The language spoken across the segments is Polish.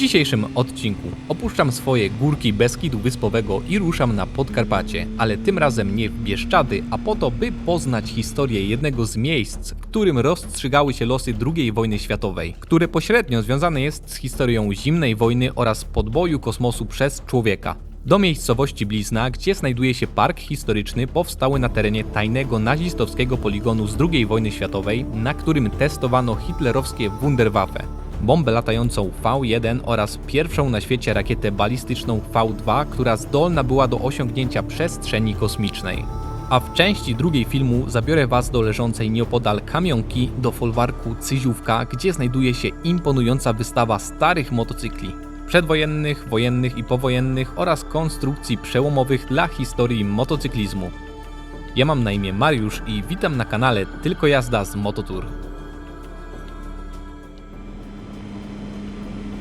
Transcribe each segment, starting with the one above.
dzisiejszym odcinku opuszczam swoje górki Beskidu Wyspowego i ruszam na Podkarpacie, ale tym razem nie w Bieszczady, a po to, by poznać historię jednego z miejsc, w którym rozstrzygały się losy II wojny światowej, które pośrednio związane jest z historią zimnej wojny oraz podboju kosmosu przez człowieka. Do miejscowości Blizna, gdzie znajduje się park historyczny powstały na terenie tajnego nazistowskiego poligonu z II wojny światowej, na którym testowano hitlerowskie Wunderwaffe bombę latającą V1 oraz pierwszą na świecie rakietę balistyczną V2, która zdolna była do osiągnięcia przestrzeni kosmicznej. A w części drugiej filmu zabiorę Was do leżącej nieopodal kamionki do folwarku Cyziówka, gdzie znajduje się imponująca wystawa starych motocykli. Przedwojennych, wojennych i powojennych oraz konstrukcji przełomowych dla historii motocyklizmu. Ja mam na imię Mariusz i witam na kanale Tylko Jazda z Mototour.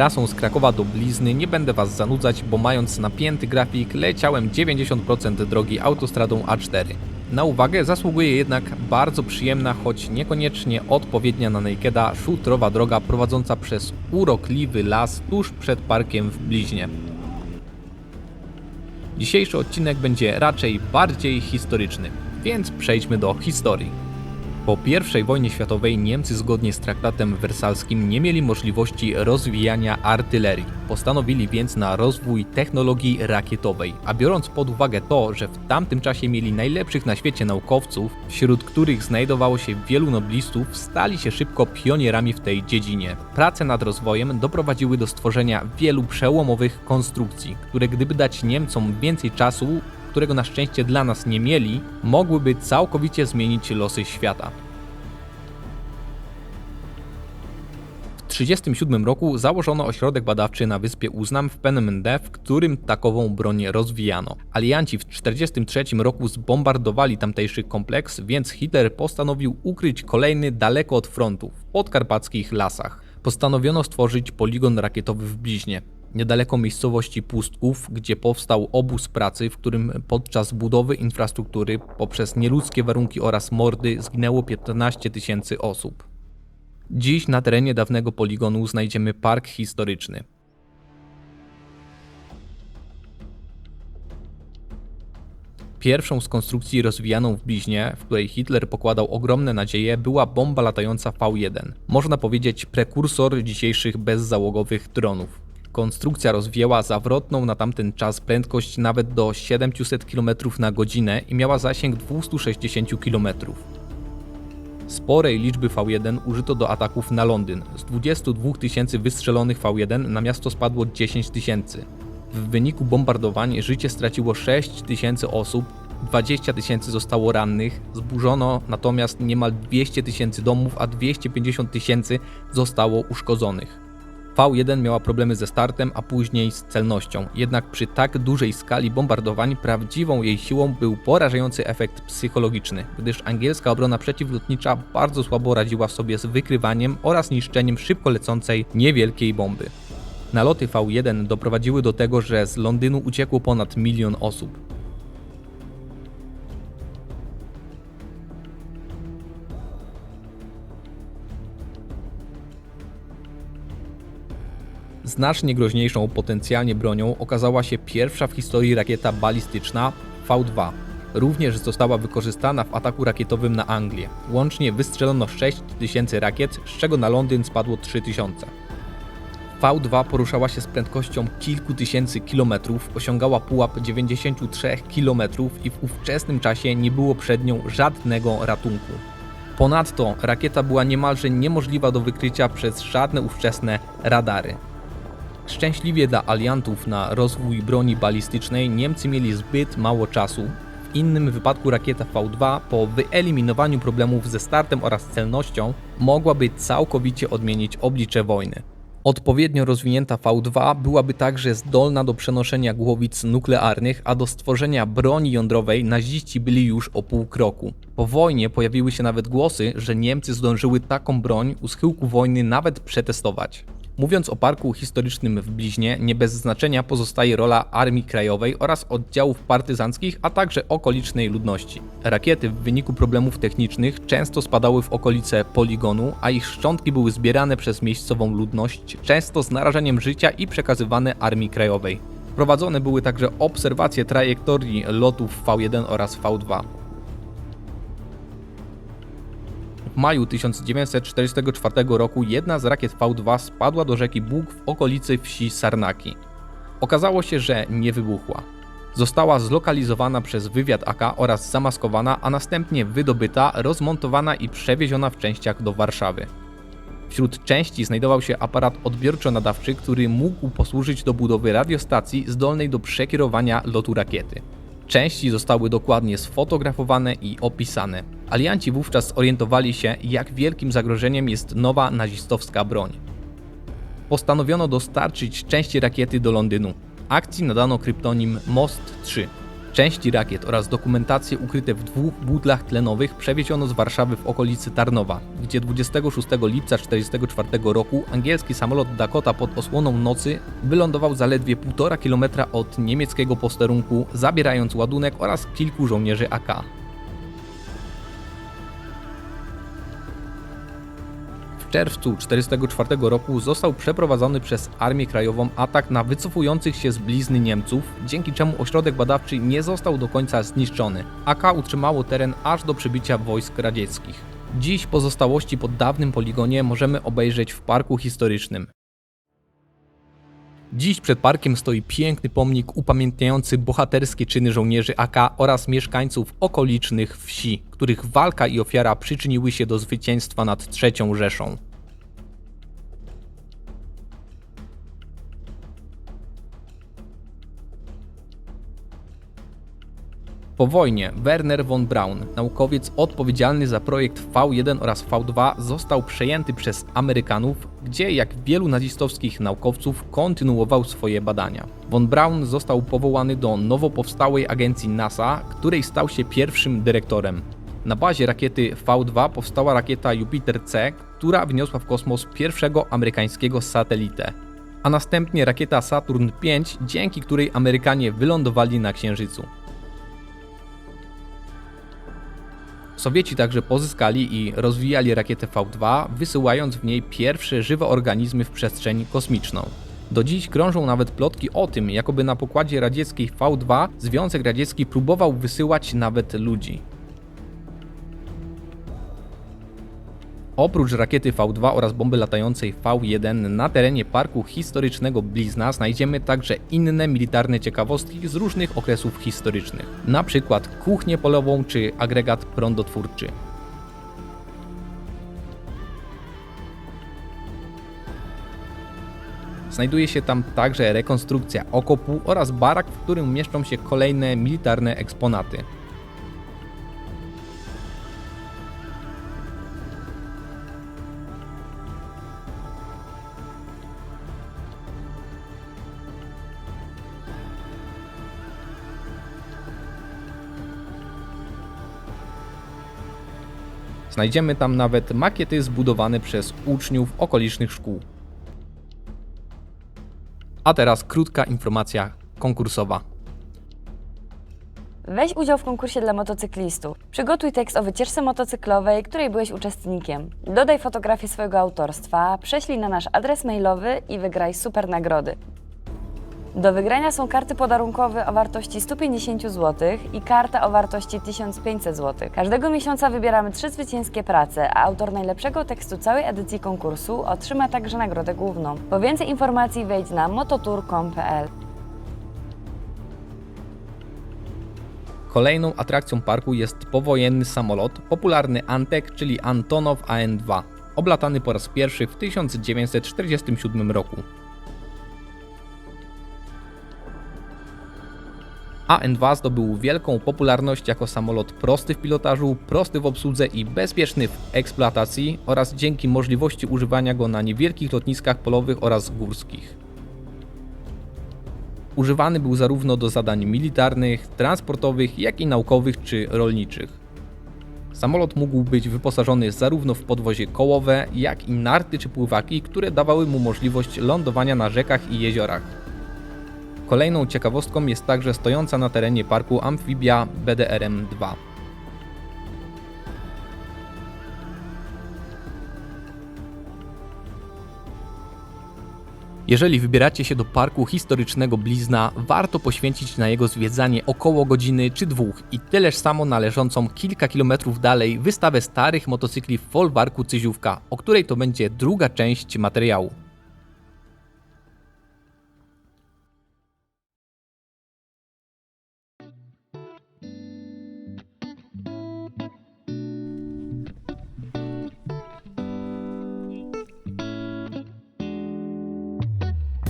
Trasą z Krakowa do Blizny nie będę Was zanudzać, bo mając napięty grafik leciałem 90% drogi autostradą A4. Na uwagę zasługuje jednak bardzo przyjemna, choć niekoniecznie odpowiednia na Nakeda szutrowa droga prowadząca przez urokliwy las tuż przed parkiem w Bliźnie. Dzisiejszy odcinek będzie raczej bardziej historyczny, więc przejdźmy do historii. Po I wojnie światowej Niemcy zgodnie z traktatem wersalskim nie mieli możliwości rozwijania artylerii. Postanowili więc na rozwój technologii rakietowej, a biorąc pod uwagę to, że w tamtym czasie mieli najlepszych na świecie naukowców, wśród których znajdowało się wielu noblistów, stali się szybko pionierami w tej dziedzinie. Prace nad rozwojem doprowadziły do stworzenia wielu przełomowych konstrukcji, które gdyby dać Niemcom więcej czasu, którego na szczęście dla nas nie mieli, mogłyby całkowicie zmienić losy świata. W 1937 roku założono ośrodek badawczy na wyspie Uznam w Penmende, w którym takową broń rozwijano. Alianci w 1943 roku zbombardowali tamtejszy kompleks, więc Hitler postanowił ukryć kolejny daleko od frontu, w podkarpackich lasach. Postanowiono stworzyć poligon rakietowy w Bliźnie niedaleko miejscowości Pustków, gdzie powstał obóz pracy, w którym podczas budowy infrastruktury poprzez nieludzkie warunki oraz mordy zginęło 15 tysięcy osób. Dziś na terenie dawnego poligonu znajdziemy park historyczny. Pierwszą z konstrukcji rozwijaną w bliźnie, w której Hitler pokładał ogromne nadzieje, była bomba latająca V1. Można powiedzieć prekursor dzisiejszych bezzałogowych dronów. Konstrukcja rozwijała zawrotną na tamten czas prędkość nawet do 700 km na godzinę i miała zasięg 260 km. Sporej liczby V1 użyto do ataków na Londyn. Z 22 tysięcy wystrzelonych V1 na miasto spadło 10 tysięcy. W wyniku bombardowań życie straciło 6 tysięcy osób, 20 tysięcy zostało rannych, zburzono natomiast niemal 200 tysięcy domów, a 250 tysięcy zostało uszkodzonych. V1 miała problemy ze startem, a później z celnością. Jednak przy tak dużej skali bombardowań prawdziwą jej siłą był porażający efekt psychologiczny, gdyż angielska obrona przeciwlotnicza bardzo słabo radziła sobie z wykrywaniem oraz niszczeniem szybko lecącej niewielkiej bomby. Naloty V1 doprowadziły do tego, że z Londynu uciekło ponad milion osób. Znacznie groźniejszą potencjalnie bronią okazała się pierwsza w historii rakieta balistyczna V2. Również została wykorzystana w ataku rakietowym na Anglię. Łącznie wystrzelono 6000 rakiet, z czego na Londyn spadło 3000. V2 poruszała się z prędkością kilku tysięcy kilometrów, osiągała pułap 93 kilometrów i w ówczesnym czasie nie było przed nią żadnego ratunku. Ponadto rakieta była niemalże niemożliwa do wykrycia przez żadne ówczesne radary. Szczęśliwie dla aliantów na rozwój broni balistycznej Niemcy mieli zbyt mało czasu. W innym wypadku rakieta V2 po wyeliminowaniu problemów ze startem oraz celnością mogłaby całkowicie odmienić oblicze wojny. Odpowiednio rozwinięta V2 byłaby także zdolna do przenoszenia głowic nuklearnych, a do stworzenia broni jądrowej naziści byli już o pół kroku. Po wojnie pojawiły się nawet głosy, że Niemcy zdążyły taką broń u schyłku wojny nawet przetestować. Mówiąc o parku historycznym w Bliźnie, nie bez znaczenia pozostaje rola Armii Krajowej oraz oddziałów partyzanckich, a także okolicznej ludności. Rakiety w wyniku problemów technicznych często spadały w okolice poligonu, a ich szczątki były zbierane przez miejscową ludność, często z narażeniem życia i przekazywane Armii Krajowej. Prowadzone były także obserwacje trajektorii lotów V1 oraz V2. Maju 1944 roku jedna z rakiet V2 spadła do rzeki Bóg w okolicy wsi Sarnaki. Okazało się, że nie wybuchła. Została zlokalizowana przez wywiad AK oraz zamaskowana, a następnie wydobyta, rozmontowana i przewieziona w częściach do Warszawy. Wśród części znajdował się aparat odbiorczo-nadawczy, który mógł posłużyć do budowy radiostacji zdolnej do przekierowania lotu rakiety. Części zostały dokładnie sfotografowane i opisane. Alianci wówczas zorientowali się, jak wielkim zagrożeniem jest nowa nazistowska broń. Postanowiono dostarczyć części rakiety do Londynu. Akcji nadano kryptonim Most 3. Części rakiet oraz dokumentacje ukryte w dwóch butlach tlenowych przewieziono z Warszawy w okolicy Tarnowa, gdzie 26 lipca 1944 roku angielski samolot Dakota pod osłoną nocy wylądował zaledwie 1,5 km od niemieckiego posterunku, zabierając ładunek oraz kilku żołnierzy AK. W czerwcu 1944 roku został przeprowadzony przez Armię Krajową atak na wycofujących się z blizny Niemców, dzięki czemu ośrodek badawczy nie został do końca zniszczony. AK utrzymało teren aż do przybicia wojsk radzieckich. Dziś pozostałości po dawnym poligonie możemy obejrzeć w parku historycznym. Dziś przed parkiem stoi piękny pomnik upamiętniający bohaterskie czyny żołnierzy AK oraz mieszkańców okolicznych wsi, których walka i ofiara przyczyniły się do zwycięstwa nad III Rzeszą. Po wojnie Werner von Braun, naukowiec odpowiedzialny za projekt V1 oraz V2, został przejęty przez Amerykanów, gdzie jak wielu nazistowskich naukowców kontynuował swoje badania. Von Braun został powołany do nowo powstałej agencji NASA, której stał się pierwszym dyrektorem. Na bazie rakiety V2 powstała rakieta Jupiter C, która wyniosła w kosmos pierwszego amerykańskiego satelitę, a następnie rakieta Saturn V, dzięki której Amerykanie wylądowali na Księżycu. Sowieci także pozyskali i rozwijali rakietę V2, wysyłając w niej pierwsze żywe organizmy w przestrzeń kosmiczną. Do dziś krążą nawet plotki o tym, jakoby na pokładzie radzieckiej V2 Związek Radziecki próbował wysyłać nawet ludzi. Oprócz rakiety V2 oraz bomby latającej V1 na terenie parku historycznego Blizna znajdziemy także inne militarne ciekawostki z różnych okresów historycznych, na przykład kuchnię polową czy agregat prądotwórczy. Znajduje się tam także rekonstrukcja okopu oraz barak, w którym mieszczą się kolejne militarne eksponaty. Znajdziemy tam nawet makiety zbudowane przez uczniów okolicznych szkół. A teraz krótka informacja konkursowa. Weź udział w konkursie dla motocyklistów. Przygotuj tekst o wycieczce motocyklowej, której byłeś uczestnikiem. Dodaj fotografię swojego autorstwa, prześlij na nasz adres mailowy i wygraj super nagrody. Do wygrania są karty podarunkowe o wartości 150 zł i karta o wartości 1500 zł. Każdego miesiąca wybieramy trzy zwycięskie prace, a autor najlepszego tekstu całej edycji konkursu otrzyma także nagrodę główną. Po więcej informacji wejdź na mototour.com.pl. Kolejną atrakcją parku jest powojenny samolot, popularny Antek, czyli Antonow AN-2, oblatany po raz pierwszy w 1947 roku. AN-2 zdobył wielką popularność jako samolot prosty w pilotażu, prosty w obsłudze i bezpieczny w eksploatacji oraz dzięki możliwości używania go na niewielkich lotniskach polowych oraz górskich. Używany był zarówno do zadań militarnych, transportowych, jak i naukowych czy rolniczych. Samolot mógł być wyposażony zarówno w podwozie kołowe, jak i narty czy pływaki, które dawały mu możliwość lądowania na rzekach i jeziorach. Kolejną ciekawostką jest także stojąca na terenie parku amfibia BDRM-2. Jeżeli wybieracie się do parku historycznego Blizna, warto poświęcić na jego zwiedzanie około godziny czy dwóch i tyleż samo należącą kilka kilometrów dalej wystawę starych motocykli w folwarku Cyziówka, o której to będzie druga część materiału.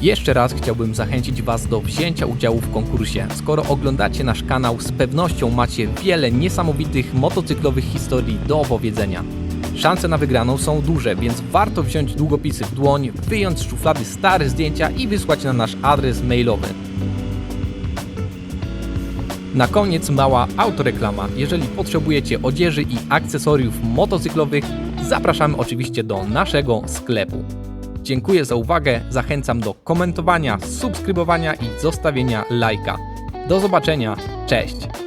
Jeszcze raz chciałbym zachęcić Was do wzięcia udziału w konkursie. Skoro oglądacie nasz kanał, z pewnością macie wiele niesamowitych motocyklowych historii do opowiedzenia. Szanse na wygraną są duże, więc warto wziąć długopisy w dłoń, wyjąć z szuflady stare zdjęcia i wysłać na nasz adres mailowy. Na koniec mała autoreklama. Jeżeli potrzebujecie odzieży i akcesoriów motocyklowych, zapraszamy oczywiście do naszego sklepu. Dziękuję za uwagę, zachęcam do komentowania, subskrybowania i zostawienia lajka. Do zobaczenia, cześć!